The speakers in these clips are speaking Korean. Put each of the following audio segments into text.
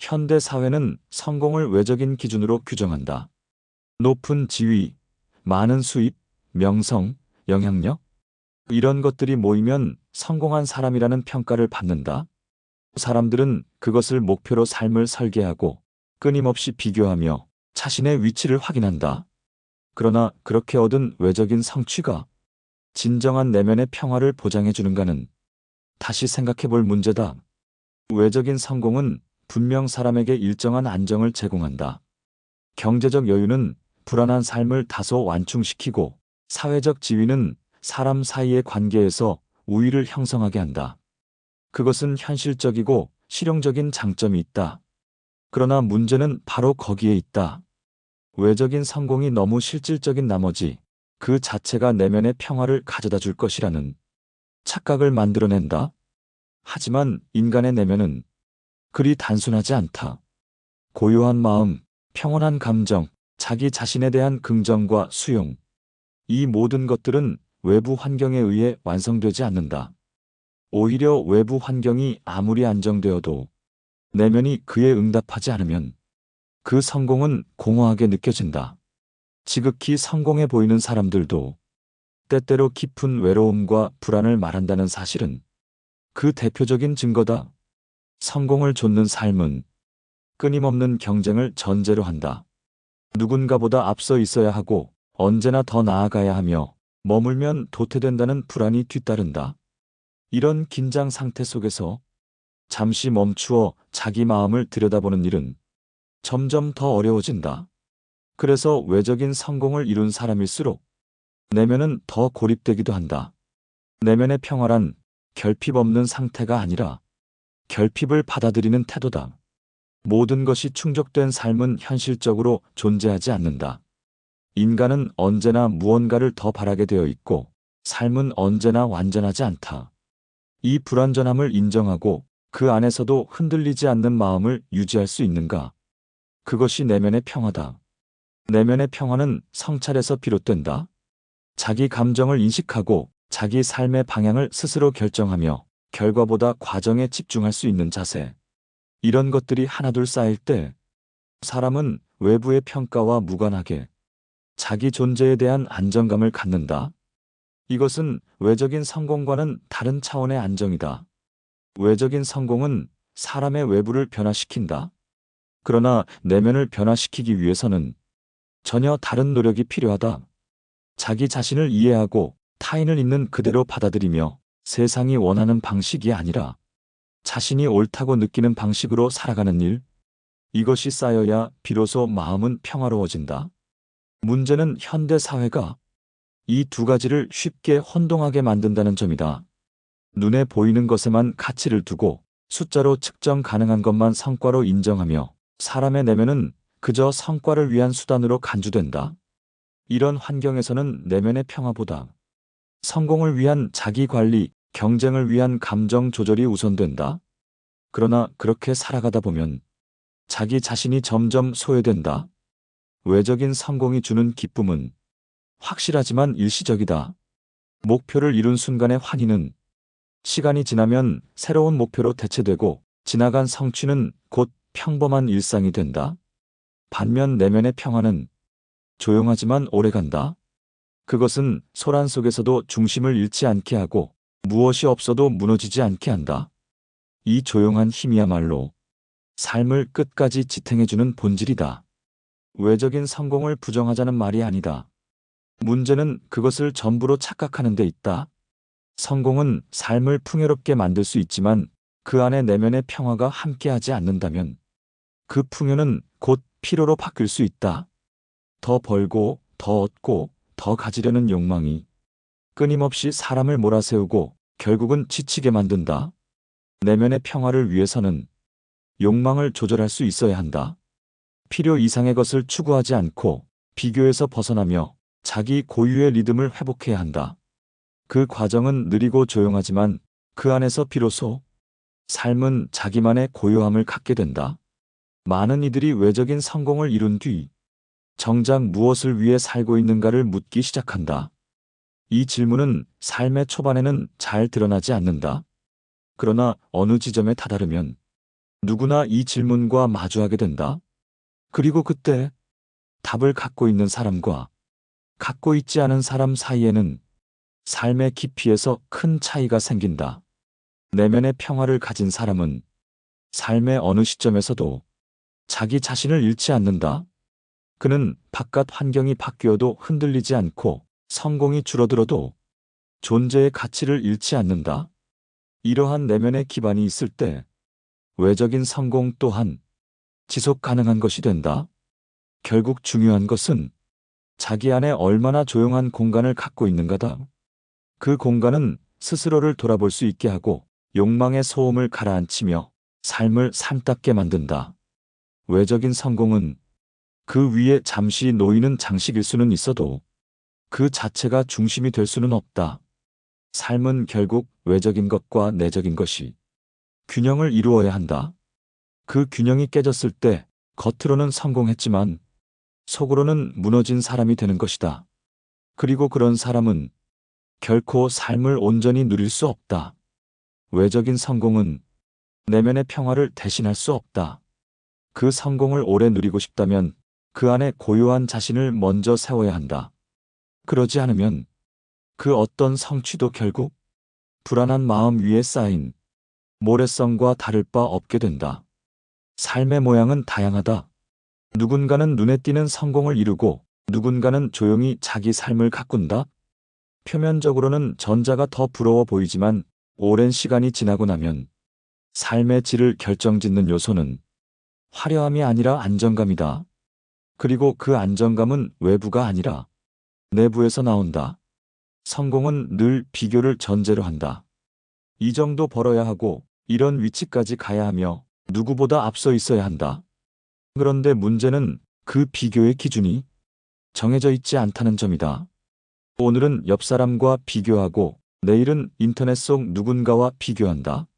현대 사회는 성공을 외적인 기준으로 규정한다. 높은 지위, 많은 수입, 명성, 영향력 이런 것들이 모이면 성공한 사람이라는 평가를 받는다. 사람들은 그것을 목표로 삶을 설계하고 끊임없이 비교하며 자신의 위치를 확인한다. 그러나 그렇게 얻은 외적인 성취가 진정한 내면의 평화를 보장해 주는가는 다시 생각해 볼 문제다. 외적인 성공은 분명 사람에게 일정한 안정을 제공한다. 경제적 여유는 불안한 삶을 다소 완충시키고 사회적 지위는 사람 사이의 관계에서 우위를 형성하게 한다. 그것은 현실적이고 실용적인 장점이 있다. 그러나 문제는 바로 거기에 있다. 외적인 성공이 너무 실질적인 나머지 그 자체가 내면의 평화를 가져다 줄 것이라는 착각을 만들어낸다. 하지만 인간의 내면은 그리 단순하지 않다. 고요한 마음, 평온한 감정, 자기 자신에 대한 긍정과 수용. 이 모든 것들은 외부 환경에 의해 완성되지 않는다. 오히려 외부 환경이 아무리 안정되어도 내면이 그에 응답하지 않으면 그 성공은 공허하게 느껴진다. 지극히 성공해 보이는 사람들도 때때로 깊은 외로움과 불안을 말한다는 사실은 그 대표적인 증거다. 성공을 좇는 삶은 끊임없는 경쟁을 전제로 한다. 누군가보다 앞서 있어야 하고 언제나 더 나아가야 하며 머물면 도태된다는 불안이 뒤따른다. 이런 긴장 상태 속에서 잠시 멈추어 자기 마음을 들여다보는 일은 점점 더 어려워진다. 그래서 외적인 성공을 이룬 사람일수록 내면은 더 고립되기도 한다. 내면의 평화란 결핍 없는 상태가 아니라 결핍을 받아들이는 태도다. 모든 것이 충족된 삶은 현실적으로 존재하지 않는다. 인간은 언제나 무언가를 더 바라게 되어 있고 삶은 언제나 완전하지 않다. 이 불완전함을 인정하고 그 안에서도 흔들리지 않는 마음을 유지할 수 있는가? 그것이 내면의 평화다. 내면의 평화는 성찰에서 비롯된다. 자기 감정을 인식하고 자기 삶의 방향을 스스로 결정하며 결과보다 과정에 집중할 수 있는 자세. 이런 것들이 하나둘 쌓일 때 사람은 외부의 평가와 무관하게 자기 존재에 대한 안정감을 갖는다. 이것은 외적인 성공과는 다른 차원의 안정이다. 외적인 성공은 사람의 외부를 변화시킨다. 그러나 내면을 변화시키기 위해서는 전혀 다른 노력이 필요하다. 자기 자신을 이해하고 타인을 있는 그대로 받아들이며 세상이 원하는 방식이 아니라 자신이 옳다고 느끼는 방식으로 살아가는 일. 이것이 쌓여야 비로소 마음은 평화로워진다. 문제는 현대 사회가 이 두 가지를 쉽게 혼동하게 만든다는 점이다. 눈에 보이는 것에만 가치를 두고 숫자로 측정 가능한 것만 성과로 인정하며 사람의 내면은 그저 성과를 위한 수단으로 간주된다. 이런 환경에서는 내면의 평화보다 성공을 위한 자기 관리, 경쟁을 위한 감정 조절이 우선된다. 그러나 그렇게 살아가다 보면 자기 자신이 점점 소외된다. 외적인 성공이 주는 기쁨은 확실하지만 일시적이다. 목표를 이룬 순간의 환희는 시간이 지나면 새로운 목표로 대체되고 지나간 성취는 곧 평범한 일상이 된다. 반면 내면의 평화는 조용하지만 오래간다. 그것은 소란 속에서도 중심을 잃지 않게 하고 무엇이 없어도 무너지지 않게 한다. 이 조용한 힘이야말로 삶을 끝까지 지탱해주는 본질이다. 외적인 성공을 부정하자는 말이 아니다. 문제는 그것을 전부로 착각하는 데 있다. 성공은 삶을 풍요롭게 만들 수 있지만 그 안에 내면의 평화가 함께하지 않는다면 그 풍요는 곧 피로로 바뀔 수 있다. 더 벌고 더 얻고 더 가지려는 욕망이 끊임없이 사람을 몰아세우고 결국은 지치게 만든다. 내면의 평화를 위해서는 욕망을 조절할 수 있어야 한다. 필요 이상의 것을 추구하지 않고 비교에서 벗어나며 자기 고유의 리듬을 회복해야 한다. 그 과정은 느리고 조용하지만 그 안에서 비로소 삶은 자기만의 고요함을 갖게 된다. 많은 이들이 외적인 성공을 이룬 뒤 정작 무엇을 위해 살고 있는가를 묻기 시작한다. 이 질문은 삶의 초반에는 잘 드러나지 않는다. 그러나 어느 지점에 다다르면 누구나 이 질문과 마주하게 된다. 그리고 그때 답을 갖고 있는 사람과 갖고 있지 않은 사람 사이에는 삶의 깊이에서 큰 차이가 생긴다. 내면의 평화를 가진 사람은 삶의 어느 시점에서도 자기 자신을 잃지 않는다. 그는 바깥 환경이 바뀌어도 흔들리지 않고 성공이 줄어들어도 존재의 가치를 잃지 않는다. 이러한 내면의 기반이 있을 때 외적인 성공 또한 지속 가능한 것이 된다. 결국 중요한 것은 자기 안에 얼마나 조용한 공간을 갖고 있는가다. 그 공간은 스스로를 돌아볼 수 있게 하고 욕망의 소음을 가라앉히며 삶을 삶답게 만든다. 외적인 성공은 그 위에 잠시 놓이는 장식일 수는 있어도 그 자체가 중심이 될 수는 없다. 삶은 결국 외적인 것과 내적인 것이 균형을 이루어야 한다. 그 균형이 깨졌을 때 겉으로는 성공했지만 속으로는 무너진 사람이 되는 것이다. 그리고 그런 사람은 결코 삶을 온전히 누릴 수 없다. 외적인 성공은 내면의 평화를 대신할 수 없다. 그 성공을 오래 누리고 싶다면 그 안에 고요한 자신을 먼저 세워야 한다. 그러지 않으면 그 어떤 성취도 결국 불안한 마음 위에 쌓인 모래성과 다를 바 없게 된다. 삶의 모양은 다양하다. 누군가는 눈에 띄는 성공을 이루고 누군가는 조용히 자기 삶을 가꾼다. 표면적으로는 전자가 더 부러워 보이지만 오랜 시간이 지나고 나면 삶의 질을 결정짓는 요소는 화려함이 아니라 안정감이다. 그리고 그 안정감은 외부가 아니라 내부에서 나온다. 성공은 늘 비교를 전제로 한다. 이 정도 벌어야 하고 이런 위치까지 가야 하며 누구보다 앞서 있어야 한다. 그런데 문제는 그 비교의 기준이 정해져 있지 않다는 점이다. 오늘은 옆 사람과 비교하고 내일은 인터넷 속 누군가와 비교한다.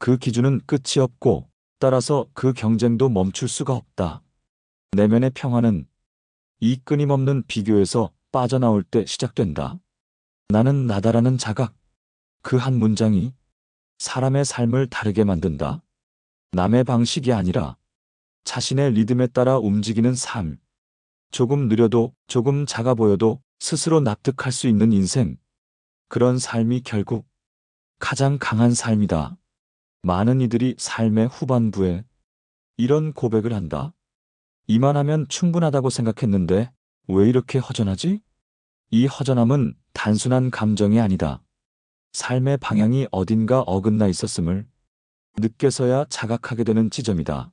그 기준은 끝이 없고 따라서 그 경쟁도 멈출 수가 없다. 내면의 평화는 이 끊임없는 비교에서 빠져나올 때 시작된다. 나는 나다라는 자각. 그 한 문장이 사람의 삶을 다르게 만든다. 남의 방식이 아니라 자신의 리듬에 따라 움직이는 삶. 조금 느려도 조금 작아 보여도 스스로 납득할 수 있는 인생. 그런 삶이 결국 가장 강한 삶이다. 많은 이들이 삶의 후반부에 이런 고백을 한다. 이만하면 충분하다고 생각했는데 왜 이렇게 허전하지? 이 허전함은 단순한 감정이 아니다. 삶의 방향이 어딘가 어긋나 있었음을 늦게서야 자각하게 되는 지점이다.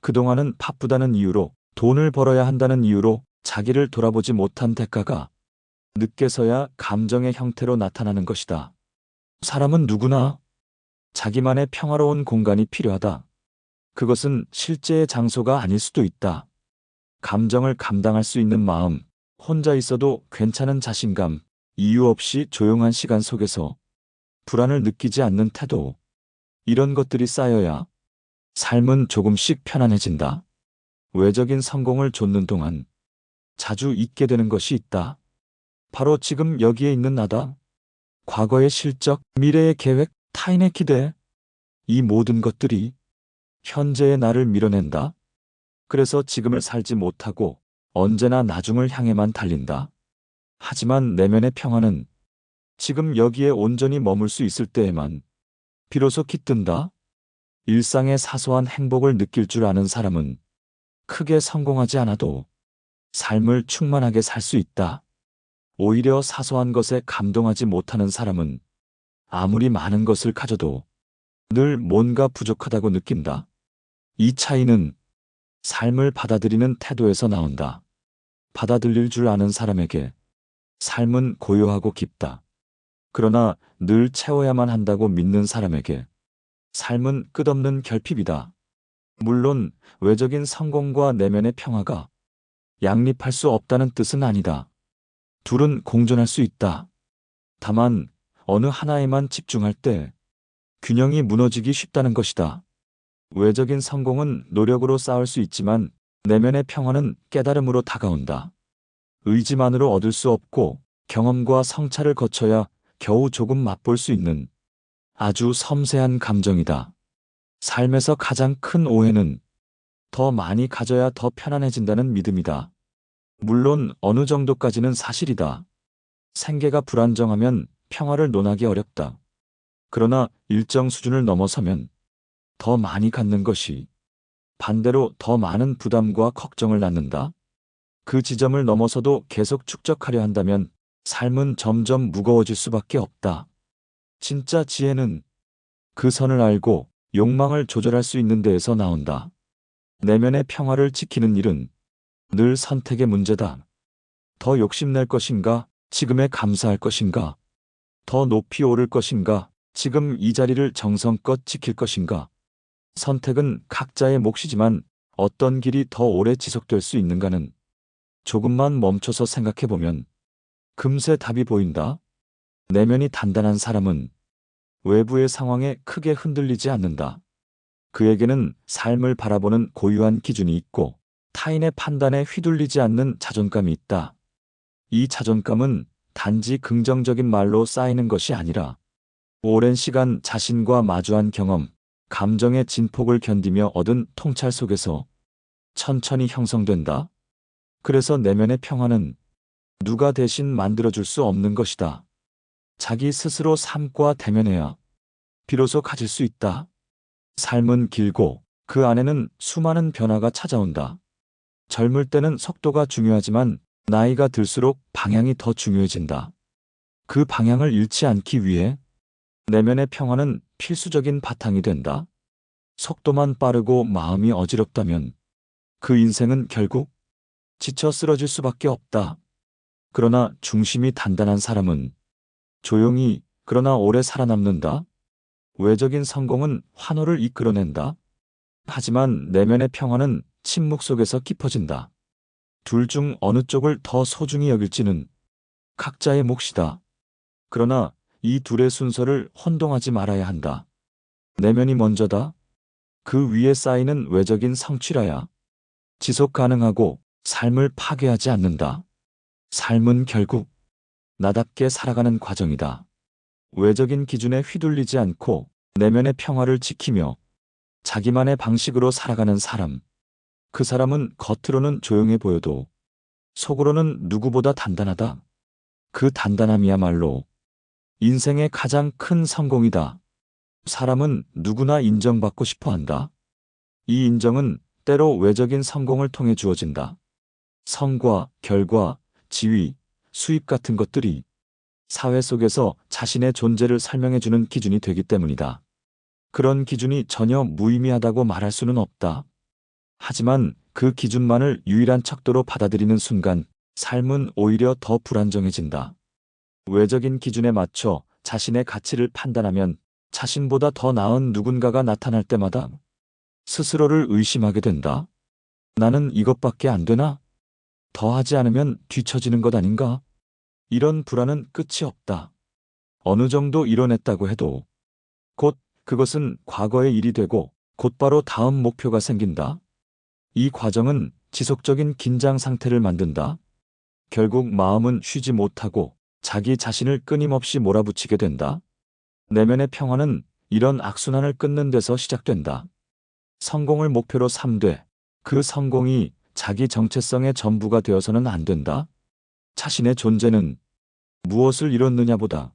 그동안은 바쁘다는 이유로 돈을 벌어야 한다는 이유로 자기를 돌아보지 못한 대가가 늦게서야 감정의 형태로 나타나는 것이다. 사람은 누구나 자기만의 평화로운 공간이 필요하다. 그것은 실제의 장소가 아닐 수도 있다. 감정을 감당할 수 있는 마음, 혼자 있어도 괜찮은 자신감, 이유 없이 조용한 시간 속에서 불안을 느끼지 않는 태도, 이런 것들이 쌓여야 삶은 조금씩 편안해진다. 외적인 성공을 좇는 동안 자주 잊게 되는 것이 있다. 바로 지금 여기에 있는 나다. 과거의 실적, 미래의 계획, 타인의 기대, 이 모든 것들이 현재의 나를 밀어낸다. 그래서 지금을 살지 못하고 언제나 나중을 향해만 달린다. 하지만 내면의 평화는 지금 여기에 온전히 머물 수 있을 때에만 비로소 깃든다. 일상의 사소한 행복을 느낄 줄 아는 사람은 크게 성공하지 않아도 삶을 충만하게 살 수 있다. 오히려 사소한 것에 감동하지 못하는 사람은 아무리 많은 것을 가져도 늘 뭔가 부족하다고 느낀다. 이 차이는 삶을 받아들이는 태도에서 나온다. 받아들일 줄 아는 사람에게 삶은 고요하고 깊다. 그러나 늘 채워야만 한다고 믿는 사람에게 삶은 끝없는 결핍이다. 물론 외적인 성공과 내면의 평화가 양립할 수 없다는 뜻은 아니다. 둘은 공존할 수 있다. 다만 어느 하나에만 집중할 때 균형이 무너지기 쉽다는 것이다. 외적인 성공은 노력으로 쌓을 수 있지만 내면의 평화는 깨달음으로 다가온다. 의지만으로 얻을 수 없고 경험과 성찰을 거쳐야 겨우 조금 맛볼 수 있는 아주 섬세한 감정이다. 삶에서 가장 큰 오해는 더 많이 가져야 더 편안해진다는 믿음이다. 물론 어느 정도까지는 사실이다. 생계가 불안정하면 평화를 논하기 어렵다. 그러나 일정 수준을 넘어서면 더 많이 갖는 것이 반대로 더 많은 부담과 걱정을 낳는다. 그 지점을 넘어서도 계속 축적하려 한다면 삶은 점점 무거워질 수밖에 없다. 진짜 지혜는 그 선을 알고 욕망을 조절할 수 있는 데에서 나온다. 내면의 평화를 지키는 일은 늘 선택의 문제다. 더 욕심낼 것인가? 지금에 감사할 것인가? 더 높이 오를 것인가? 지금 이 자리를 정성껏 지킬 것인가? 선택은 각자의 몫이지만 어떤 길이 더 오래 지속될 수 있는가는 조금만 멈춰서 생각해보면 금세 답이 보인다. 내면이 단단한 사람은 외부의 상황에 크게 흔들리지 않는다. 그에게는 삶을 바라보는 고유한 기준이 있고 타인의 판단에 휘둘리지 않는 자존감이 있다. 이 자존감은 단지 긍정적인 말로 쌓이는 것이 아니라 오랜 시간 자신과 마주한 경험, 감정의 진폭을 견디며 얻은 통찰 속에서 천천히 형성된다. 그래서 내면의 평화는 누가 대신 만들어줄 수 없는 것이다. 자기 스스로 삶과 대면해야 비로소 가질 수 있다. 삶은 길고 그 안에는 수많은 변화가 찾아온다. 젊을 때는 속도가 중요하지만 나이가 들수록 방향이 더 중요해진다. 그 방향을 잃지 않기 위해 내면의 평화는 필수적인 바탕이 된다. 속도만 빠르고 마음이 어지럽다면 그 인생은 결국 지쳐 쓰러질 수밖에 없다. 그러나 중심이 단단한 사람은 조용히 그러나 오래 살아남는다. 외적인 성공은 환호를 이끌어낸다. 하지만 내면의 평화는 침묵 속에서 깊어진다. 둘 중 어느 쪽을 더 소중히 여길지는 각자의 몫이다. 그러나 이 둘의 순서를 혼동하지 말아야 한다. 내면이 먼저다. 그 위에 쌓이는 외적인 성취라야. 지속 가능하고 삶을 파괴하지 않는다. 삶은 결국 나답게 살아가는 과정이다. 외적인 기준에 휘둘리지 않고 내면의 평화를 지키며 자기만의 방식으로 살아가는 사람. 그 사람은 겉으로는 조용해 보여도 속으로는 누구보다 단단하다. 그 단단함이야말로 인생의 가장 큰 성공이다. 사람은 누구나 인정받고 싶어 한다. 이 인정은 때로 외적인 성공을 통해 주어진다. 성과, 결과, 지위, 수입 같은 것들이 사회 속에서 자신의 존재를 설명해주는 기준이 되기 때문이다. 그런 기준이 전혀 무의미하다고 말할 수는 없다. 하지만 그 기준만을 유일한 척도로 받아들이는 순간 삶은 오히려 더 불안정해진다. 외적인 기준에 맞춰 자신의 가치를 판단하면 자신보다 더 나은 누군가가 나타날 때마다 스스로를 의심하게 된다. 나는 이것밖에 안 되나? 더 하지 않으면 뒤처지는 것 아닌가? 이런 불안은 끝이 없다. 어느 정도 이뤄냈다고 해도 곧 그것은 과거의 일이 되고 곧바로 다음 목표가 생긴다. 이 과정은 지속적인 긴장 상태를 만든다. 결국 마음은 쉬지 못하고 자기 자신을 끊임없이 몰아붙이게 된다. 내면의 평화는 이런 악순환을 끊는 데서 시작된다. 성공을 목표로 삼되 그 성공이 자기 정체성의 전부가 되어서는 안 된다. 자신의 존재는 무엇을 이뤘느냐보다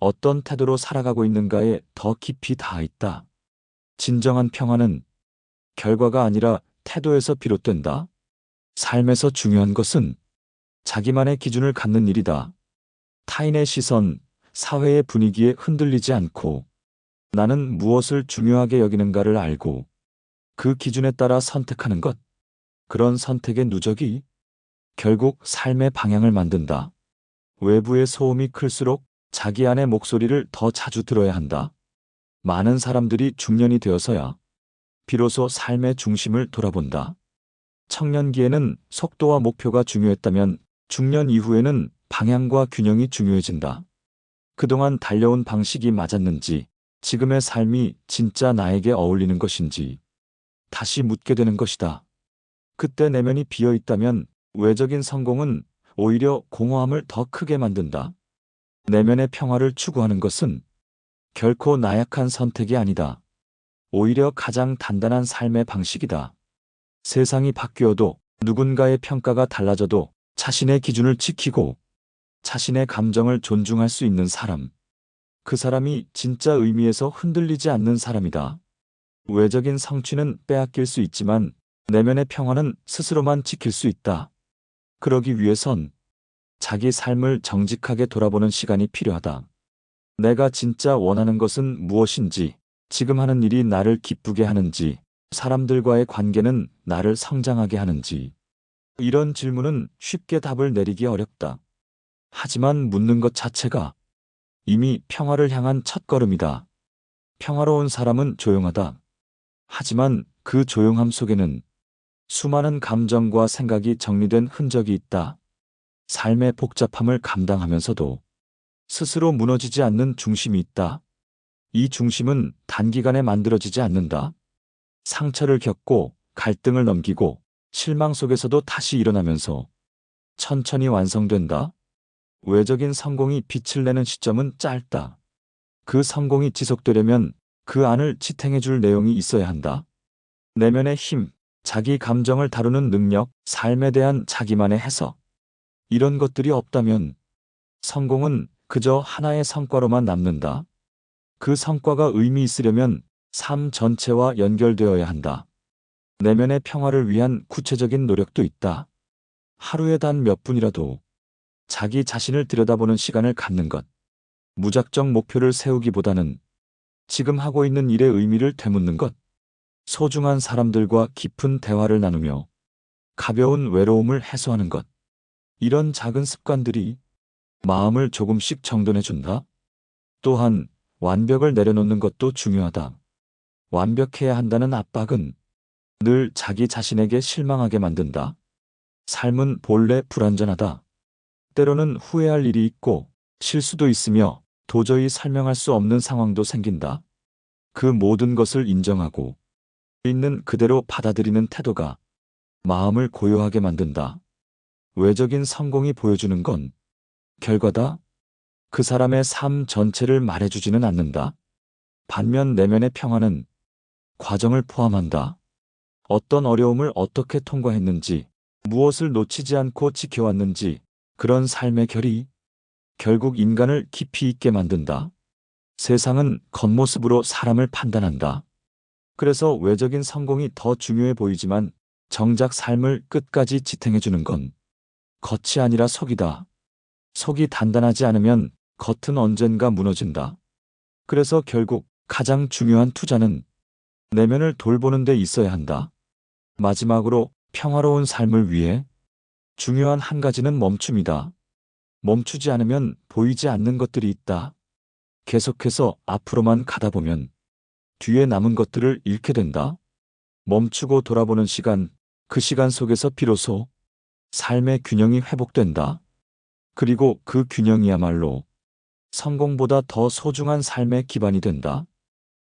어떤 태도로 살아가고 있는가에 더 깊이 닿아 있다. 진정한 평화는 결과가 아니라 태도에서 비롯된다. 삶에서 중요한 것은 자기만의 기준을 갖는 일이다. 타인의 시선, 사회의 분위기에 흔들리지 않고 나는 무엇을 중요하게 여기는가를 알고 그 기준에 따라 선택하는 것. 그런 선택의 누적이 결국 삶의 방향을 만든다. 외부의 소음이 클수록 자기 안의 목소리를 더 자주 들어야 한다. 많은 사람들이 중년이 되어서야 비로소 삶의 중심을 돌아본다. 청년기에는 속도와 목표가 중요했다면 중년 이후에는 방향과 균형이 중요해진다. 그동안 달려온 방식이 맞았는지, 지금의 삶이 진짜 나에게 어울리는 것인지, 다시 묻게 되는 것이다. 그때 내면이 비어 있다면 외적인 성공은 오히려 공허함을 더 크게 만든다. 내면의 평화를 추구하는 것은 결코 나약한 선택이 아니다. 오히려 가장 단단한 삶의 방식이다. 세상이 바뀌어도 누군가의 평가가 달라져도 자신의 기준을 지키고 자신의 감정을 존중할 수 있는 사람. 그 사람이 진짜 의미에서 흔들리지 않는 사람이다. 외적인 성취는 빼앗길 수 있지만 내면의 평화는 스스로만 지킬 수 있다. 그러기 위해선 자기 삶을 정직하게 돌아보는 시간이 필요하다. 내가 진짜 원하는 것은 무엇인지, 지금 하는 일이 나를 기쁘게 하는지, 사람들과의 관계는 나를 성장하게 하는지. 이런 질문은 쉽게 답을 내리기 어렵다. 하지만 묻는 것 자체가 이미 평화를 향한 첫걸음이다. 평화로운 사람은 조용하다. 하지만 그 조용함 속에는 수많은 감정과 생각이 정리된 흔적이 있다. 삶의 복잡함을 감당하면서도 스스로 무너지지 않는 중심이 있다. 이 중심은 단기간에 만들어지지 않는다. 상처를 겪고 갈등을 넘기고 실망 속에서도 다시 일어나면서 천천히 완성된다. 외적인 성공이 빛을 내는 시점은 짧다. 그 성공이 지속되려면 그 안을 지탱해 줄 내용이 있어야 한다. 내면의 힘, 자기 감정을 다루는 능력, 삶에 대한 자기만의 해석. 이런 것들이 없다면 성공은 그저 하나의 성과로만 남는다. 그 성과가 의미 있으려면 삶 전체와 연결되어야 한다. 내면의 평화를 위한 구체적인 노력도 있다. 하루에 단 몇 분이라도 자기 자신을 들여다보는 시간을 갖는 것. 무작정 목표를 세우기보다는 지금 하고 있는 일의 의미를 되묻는 것. 소중한 사람들과 깊은 대화를 나누며 가벼운 외로움을 해소하는 것. 이런 작은 습관들이 마음을 조금씩 정돈해 준다. 또한 완벽을 내려놓는 것도 중요하다. 완벽해야 한다는 압박은 늘 자기 자신에게 실망하게 만든다. 삶은 본래 불완전하다. 때로는 후회할 일이 있고 실수도 있으며 도저히 설명할 수 없는 상황도 생긴다. 그 모든 것을 인정하고 있는 그대로 받아들이는 태도가 마음을 고요하게 만든다. 외적인 성공이 보여주는 건 결과다. 그 사람의 삶 전체를 말해주지는 않는다. 반면 내면의 평화는 과정을 포함한다. 어떤 어려움을 어떻게 통과했는지, 무엇을 놓치지 않고 지켜왔는지, 그런 삶의 결이 결국 인간을 깊이 있게 만든다. 세상은 겉모습으로 사람을 판단한다. 그래서 외적인 성공이 더 중요해 보이지만 정작 삶을 끝까지 지탱해주는 건 겉이 아니라 속이다. 속이 단단하지 않으면 겉은 언젠가 무너진다. 그래서 결국 가장 중요한 투자는 내면을 돌보는 데 있어야 한다. 마지막으로 평화로운 삶을 위해 중요한 한 가지는 멈춤이다. 멈추지 않으면 보이지 않는 것들이 있다. 계속해서 앞으로만 가다 보면 뒤에 남은 것들을 잃게 된다. 멈추고 돌아보는 시간, 그 시간 속에서 비로소 삶의 균형이 회복된다. 그리고 그 균형이야말로 성공보다 더 소중한 삶의 기반이 된다.